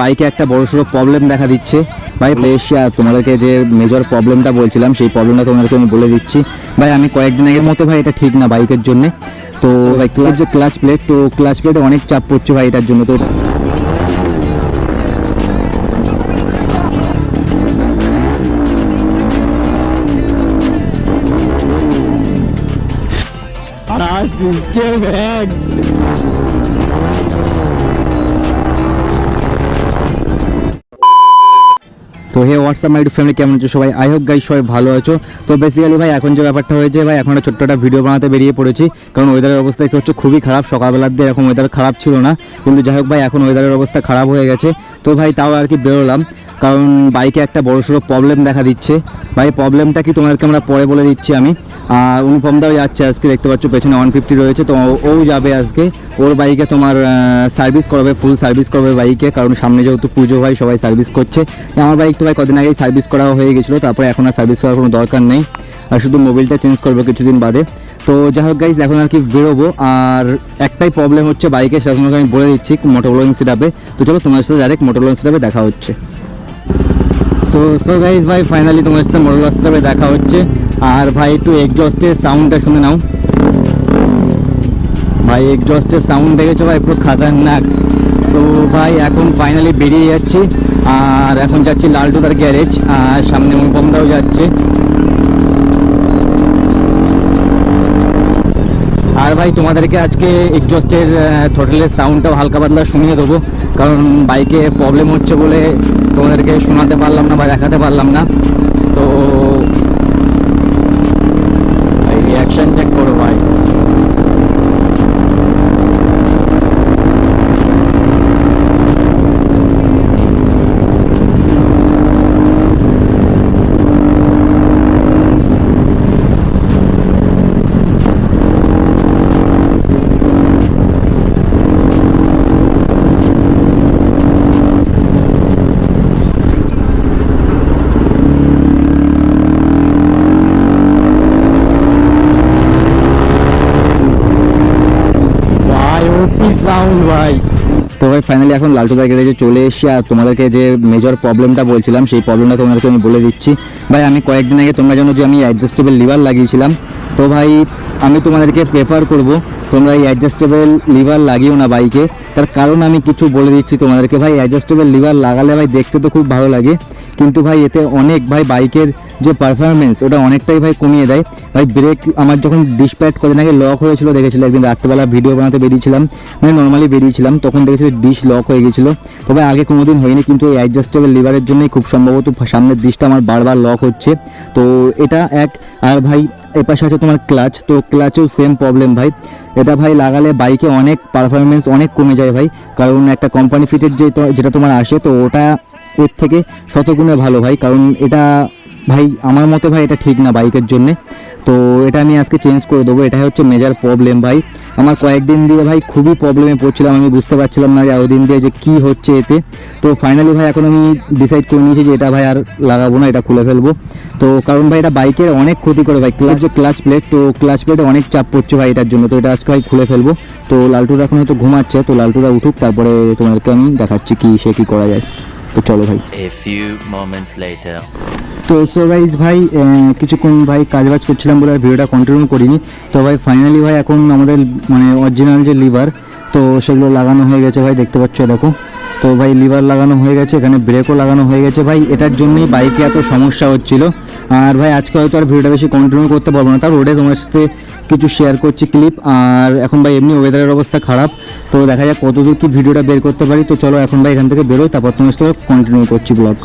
বাইকে একটা বড়সড় প্রবলেম দেখা দিচ্ছে। ভাই এশিয়া তোমাদেরকে যে মেজর প্রবলেমটা বলছিলাম সেই প্রবলেমটা তোমাদেরকে আমি বলে দিচ্ছি। ভাই আমি কয়েকদিন আগের মতো ভাই এটা ঠিক না বাইকের জন্য। তো ভাই ক্লাচ যে ক্লাচ প্লেট তো ক্লাচ প্লেটে অনেক চাপ পড়ছে ভাই এটার জন্য। তো সিস্টেম তো হে হোয়াটসঅ্যাপ মাই ফ্যামিলি, কেমন আছো সবাই? আই হোপ গাই সবাই ভালো আছো। তো বেসিক্যালি ভাই, এখন যে ব্যাপারটা হয়েছে ভাই, এখন একটা ছোট্ট একটা ভিডিও বানাতে বেরিয়ে পড়েছি। কারণ ওয়েদারের অবস্থা একটু হচ্ছে খুবই খারাপ। সকালবেলার দিয়ে এরকম ওয়েদার খারাপ ছিল না। কিন্তু যাই হোক ভাই, এখন ওয়েদারের অবস্থা খারাপ হয়ে গেছে। তো ভাই, তাও আর কি বেরোলাম। কারণ বাইকে একটা বড়সড় প্রবলেম দেখা দিচ্ছে। ভাই প্রবলেমটা কি তোমাদেরকে আমরা পরে বলে দিচ্ছি আমি। আর অনুপমদাও যাচ্ছে আজকে, দেখতে পাচ্ছ পেছনে ওয়ান ফিফটি রয়েছে, তো ও- যাবে আজকে। ওর বাইকে তোমার সার্ভিস করাবে ফুল সার্ভিস করবে বাইকে কারণ সামনে যেহেতু পুজো হয়, সবাই সার্ভিস করছে। আমার বাইক তো ভাই কদিন আগেই সার্ভিস করা হয়ে গেছিল, তারপরে এখন আর সার্ভিস করার কোনো দরকার নেই। আর শুধু মোবিলটা চেঞ্জ করব কিছুদিন বাদে। তো যাই হোক গাইজ এখন আর কি বেরোবো। আর একটাই প্রবলেম হচ্ছে বাইকে সেরকম আমি বলে দিচ্ছি মোটর মোটোলোয়িং সিটাপে তো চলো তোমার সাথে ডাইরেক্ট মোটর মোটোলোয়িং সিটাপে দেখা হচ্ছে। তো সো গাইজ ভাই ফাইনালি তোমার সাথে মোটর রাস্তাবে দেখা হচ্ছে। আর ভাই, একটু এক্সজস্টের সাউন্ডটা শুনে নাও। ভাই এক্সজস্টের সাউন্ড দেখেছ ভাই? পুরো খাতারনাক। তো ভাই, এখন ফাইনালি বেরিয়ে যাচ্ছি। আর এখন যাচ্ছি লালটুদার গ্যারেজ আর সামনে অনুপমদাও যাচ্ছে। আর ভাই, তোমাদেরকে আজকে এক্সস্টের থ্রোটলের সাউন্ডটাও হালকা পাতলা শুনিয়ে দেবো। কারণ বাইকে প্রবলেম হচ্ছে বলে তোমাদেরকে শোনাতে পারলাম না বা দেখাতে পারলাম না। তো রিয়াকশন চেক করো সাউন্ড ভাই তো ভাই ফাইনালি এখন লালটুদার গ্যারেজে চলে এসেছি আর তোমাদেরকে যে মেজর প্রবলেমটা বলছিলাম, সেই প্রবলেমটা তোমাদেরকে আমি বলে দিচ্ছি। ভাই, আমি কয়েকদিন আগে তোমরা জানো যে আমি অ্যাডজাস্টেবল লিভার লাগিয়েছিলাম তো ভাই, আমি তোমাদেরকে প্রেফার করব তোমরা এই অ্যাডজাস্টেবল লিভার লাগিও না বাইকে। তার কারণ আমি কিছু বলে দিচ্ছি তোমাদেরকে ভাই অ্যাডজাস্টেবল লিভার লাগালে ভাই দেখতে তো খুব ভালো লাগে। কিন্তু ভাই, এতে অনেক ভাই বাইকের যে পারফরমেন্স ওটা অনেকটাই ভাই কমিয়ে দেয়। ভাই ব্রেক আমার যখন ডিসপ্যাট কদিন আগে লক হয়েছিল, দেখেছিল একদিন রাত্রেবেলা ভিডিও বানাতে বেরিয়েছিলাম মানে নর্মালি বেরিয়েছিলাম, তখন দেখেছিল ডিশ লক হয়ে গেছিল। তবে আগে কোনোদিন হয়নি, কিন্তু এই অ্যাডজাস্টেবল লিভারের জন্যই খুব সম্ভবত সামনের ডিশটা আমার বারবার লক হচ্ছে। তো এটা এক, আর ভাই এপাশে আছে তোমার ক্লাচ, তো ক্লাচেও সেম প্রবলেম ভাই। এটা ভাই লাগালে বাইকে অনেক পারফরমেন্স অনেক কমে যায় ভাই। কারণ একটা কোম্পানি ফিটের যে যেটা তোমার আসে, তো ওটা এর থেকে শতগুণে ভালো ভাই। কারণ এটা ভাই আমার মতে ভাই এটা ঠিক না বাইকের জন্যে। তো এটা আমি আজকে চেঞ্জ করে দেবো। এটাই হচ্ছে মেজার প্রবলেম ভাই। আমার কয়েকদিন দিয়ে ভাই খুবই প্রবলেমে পড়ছিলাম, আমি বুঝতে পারছিলাম না যে দিন দিয়ে যে কী হচ্ছে এতে। তো ফাইনালি ভাই এখন আমি ডিসাইড করে নিয়েছি যে এটা ভাই আর লাগাবো না, এটা খুলে ফেলব। তো কারণ ভাই এটা বাইকের অনেক ক্ষতি করে ভাই ক্লাচ যে ক্লাচ প্লেট তো ক্লাচ প্লেটে অনেক চাপ পড়ছে ভাই এটার জন্য। তো এটা আজকে ভাই খুলে ফেলব। তো লালটুরা এখন হয়তো ঘুমাচ্ছে, তো লালটুরা উঠুক, তারপরে তোমাদেরকে আমি দেখাচ্ছি কি সে কি করা যায়। তো চলো ভাই। A few moments later. তো সো গাইজ ভাই কিছুক্ষণ ভাই কাজবাজ করছিলাম বলে ভিডিওটা কন্টিনিউ করিনি। তো ভাই ফাইনালি ভাই, এখন আমাদের মানে অরিজিনাল যে লিভার তো সেগুলো লাগানো হয়ে গেছে ভাই, দেখতে পাচ্ছ, দেখো। তো ভাই লিভার লাগানো হয়ে গেছে, এখানে ব্রেকও লাগানো হয়ে গেছে। ভাই, এটার জন্যই বাইকে এত সমস্যা হচ্ছিল। আর ভাই, আজকে হয়তো আর ভিডিওটা বেশি কন্টিনিউ করতে পারব না। তার রোডে তোমার সাথে কিছু শেয়ার করছি ক্লিপ আর এখন ভাই, এমনি ওয়েদারের অবস্থা খারাপ। তো দেখা যাক কতদূর কি ভিডিওটা বের করতে পারি। তো চলো, এখন ভাই, এখান থেকে বেরোই। তারপর তোমার সাথে কন্টিনিউ করছি ব্লগ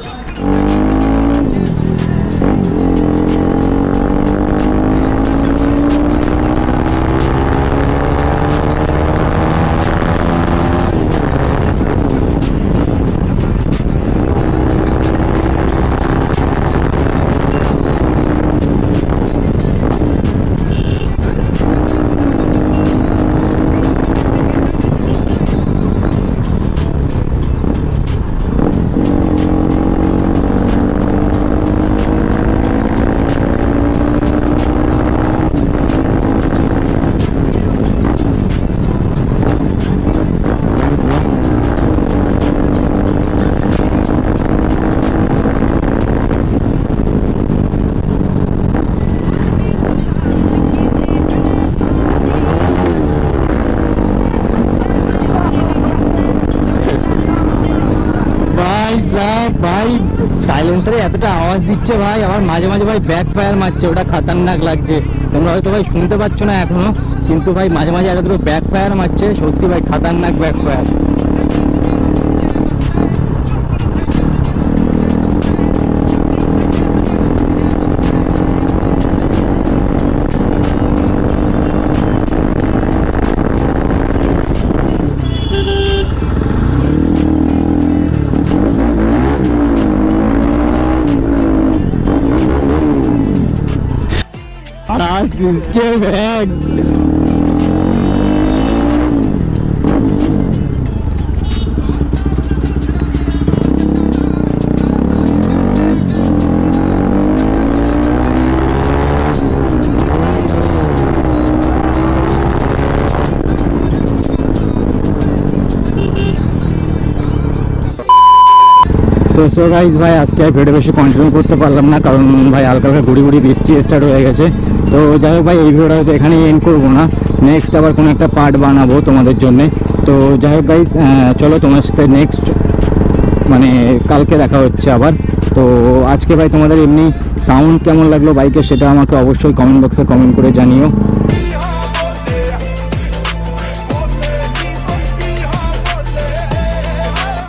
সাহেব ভাই সাইলেন্সারে এতটা আওয়াজ দিচ্ছে ভাই মাঝে মাঝে ভাই ব্যাক মারছে, ওটা খাতারনাক লাগছে। তোমরা হয়তো ভাই শুনতে কিন্তু ভাই মাঝে মাঝে মারছে, সত্যি ভাই আর সিস্টেম এক তো সো গাইজ ভাই, আজকে আর ভিডিও বেশি কন্টিনিউ করতে পারলাম না, কারণ ভাই হালকা হালকা গুড়ি গুড়ি বৃষ্টি স্টার্ট হয়ে গেছে। তো যাই হোক ভাই, এই ভিডিওটা হয়তো এখানেই এন্ড করব না। নেক্সট আবার কোনো একটা পার্ট বানাবো তোমাদের জন্য। তো যাই হোক চলো তোমার সাথে নেক্সট মানে কালকে দেখা হচ্ছে আবার। তো আজকে ভাই তোমাদের এমনি সাউন্ড কেমন লাগল বাইকের সেটা আমাকে অবশ্যই কমেন্ট বক্সে কমেন্ট করে জানিও।